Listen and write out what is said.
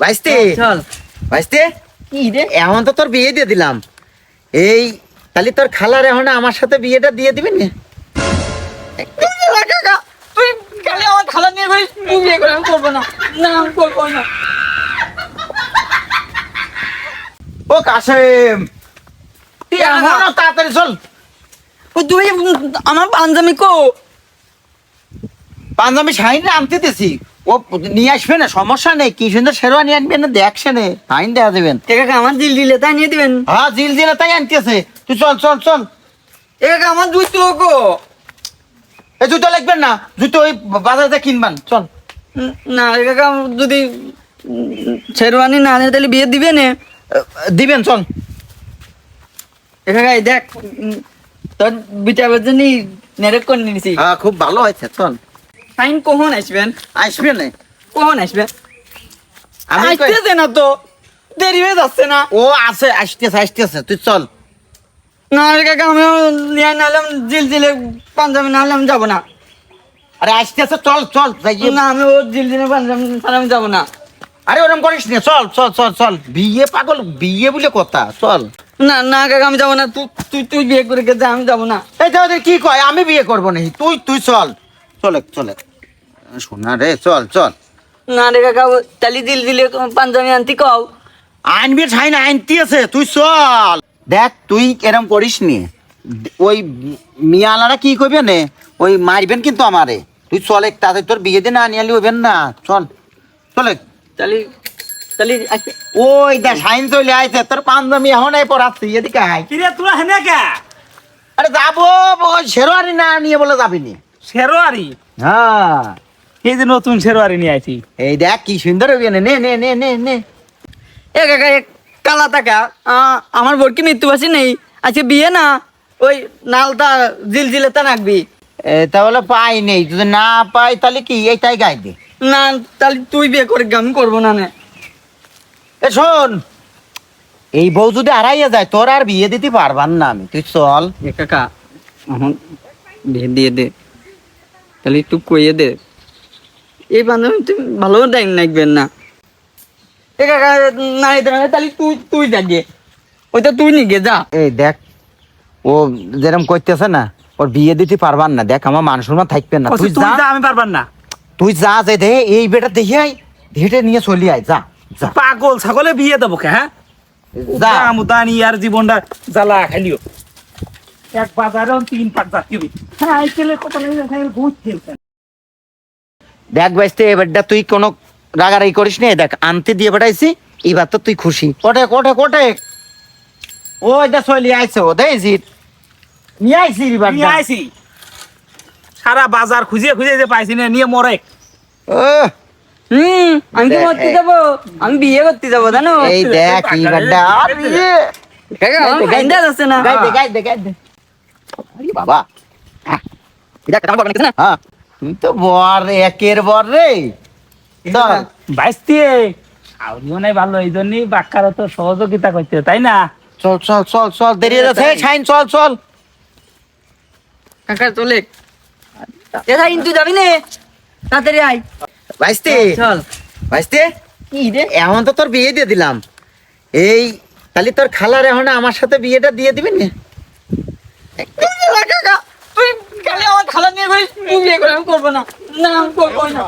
বাইস্তে চল কি রে? এখন তো তোর বিয়ে দিয়ে দিলাম। এই তাহলে তোর খালার এখন আমার সাথে বিয়েটা দিয়ে দিবি না। তুই আমার খালা নিয়ে করিস বিয়ে করে আমি করব না। না আমি করব না। ও কাশেম তুই এখনও তাড়াতাড়ি চল। ও তুই আমার পাঞ্জাবি কো। পাঞ্জাবি শাহিন আনতে দিছি। ও নিয়ে আসবে না সমস্যা নেই কি সুন্দর শেরওয়ানি আনবে না দেখছে না ফাইন দেওয়া দেবেন। এ কাকা আমার দিল দিলে তাই নিয়ে দিবেন। হ্যাঁ জিল জিলে তাই আনতেছে। তুই চল চল চল। এ কাকা আমার জুতো কো এই জুতো লাগবেন না জুতো ওই বাজারে কিনবান চল। না এ কাকা যদি শেরওয়ানি না আনে তাহলে বিয়ে দিবে না। দিবেন চল। এ কাকা দেখ তোর বিচারের জন্য নেরেক করে নিয়েছি। হ্যাঁ খুব ভালো হয়েছে চল। ফাইন কখন আসবেন? আসবে না। কখন কই- আসতেছে না তো। দেরি হয়ে যাচ্ছে না। ও আছে আসতেছে আসতেছে। তুই চল। না কাকা আমিও নিয়ে নাহলাম জিল জিলে পাঞ্জাবি নাহলে আমি যাব না। আরে আসতেছে চল চল যাই না আমি ও জিল জিলে পাঞ্জাবি আমি যাব না। আরে ওরকম করিস না। চল চল চল চল। বিয়ে পাগল বিয়ে বলে কথা। চল। না না কাকা আমি যাব না। তুই তুই তুই বিয়ে করে গেছে আমি যাব না। এই তো কি কয়? আমি বিয়ে করব না তুই তুই চল। চলে চলে। শোনা রে চল চল। না রে কাকা তালি দিল দিলে পাঞ্জাবি আনতি কও। আনবি ছাই না আনতি আছে তুই চল। দেখ তুই এরম করিস নি। ওই মিয়ালারা কি করবে নে? ওই মারবেন কিন্তু আমারে। তুই চলে তাতে তোর বিয়ে দিন আনি আলি হইবেন না। চল চলে তালি তালি ওই দেখ সাইন চলে আইছে তোর পাঞ্জাবি এখন এই পড়াচ্ছি এদিকে আয়। কিরে তোরা হেনে কে? আরে যাব শেরওয়ানি না নিয়ে বলে যাবিনি শেরোয়ারি হ্যাঁ। এই যে নতুন শেরোয়ারি নিয়ে আইছি। এই দেখ কি সুন্দর হইবে নে নে নে নে নে। এ কাকা এক কালা টাকা আ- আমার বোর কি মৃত্যুবাসী নেই? আজকে বিয়ে না? ওই নালটা জিল জিলে তা রাখবি এ, তাহলে পাই নেই যদি না পাই তাহলে কি? এইটাই গাই দে। না তাহলে তুই বিয়ে করে আমি করব না নে। এ শোন এই বউ যদি আড়াইয়া যায় তোর আর বিয়ে দিতে পারবার না আমি। তুই চল। এ কাকা এখন বিয়ে দিয়ে দে। তাহলে একটু কইয়ে দে। এই বান্ধবী তুমি ভালো টাইম লাগবেন না। এ কাকা না তাহলে তুই তুই যাগে। ওইটা তুই নিগে যা। এই দেখ ও যেরকম করতেছে না ওর বিয়ে দিতে পারবার না। দেখ আমার মান সম্মান থাকবে না। তুই তুই যা। যা আমি পারবার না। তুই যা যে দে এই বেটা দেখে আই নিয়ে চলি আয় যা যা। পাগল ছাগলে বিয়ে দেবো কে হ্যাঁ? যা। আর জীবনটা জ্বালা খাইলিও এক বাজারে তিন পাঁচ জাতীয় আইকেলে কত বুঝ খেলছেন দেখ বাইসতে এবারটা তুই কোনো রাগারাগি করিস নি দেখ আনতে দিয়ে পাঠাইছি এবার তো তুই খুশি। কোটে কোটে কোটে ওই দা চলি আইছে ও দেই জিত। নিয়ে আইছি এবার নিয়ে আইছি। সারা বাজার খুঁজে খুঁজে যে পাইছি না নিয়ে মরে। হুম আমি তো করতে যাব? আমি বিয়ে করতে যাব জানো? এই দেখ এবারটা আরে কাকা আমার গাইন্দা যাচ্ছে না গাই দে গাই দে গাই দে আরে বাবা। এটা কাম করবেন না? হ্যাঁ। তুই তো বর একের বর রে। চল। বাইসতে আউরিও নাই ভালো এই জন্যই বাক্কারও তো সহযোগিতা করতে তাই না? চল চল চল চল দেরি হয়ে যাচ্ছে। ছাইন চল চল। কাকা চলে। এ ভাই তুই যাবি নে? তাড়াতাড়ি আয়। বাইসতে। চল বাইসতে। কি রে? এখন তো তোর বিয়ে দিয়ে দিলাম। এই তাহলে তোর খালার এখন আমার সাথে বিয়েটা দিয়ে দিবি না কাকা তুই কালে আমার খালা নিয়ে তুই বিয়ে করে আমি করব না। না আমি করব না।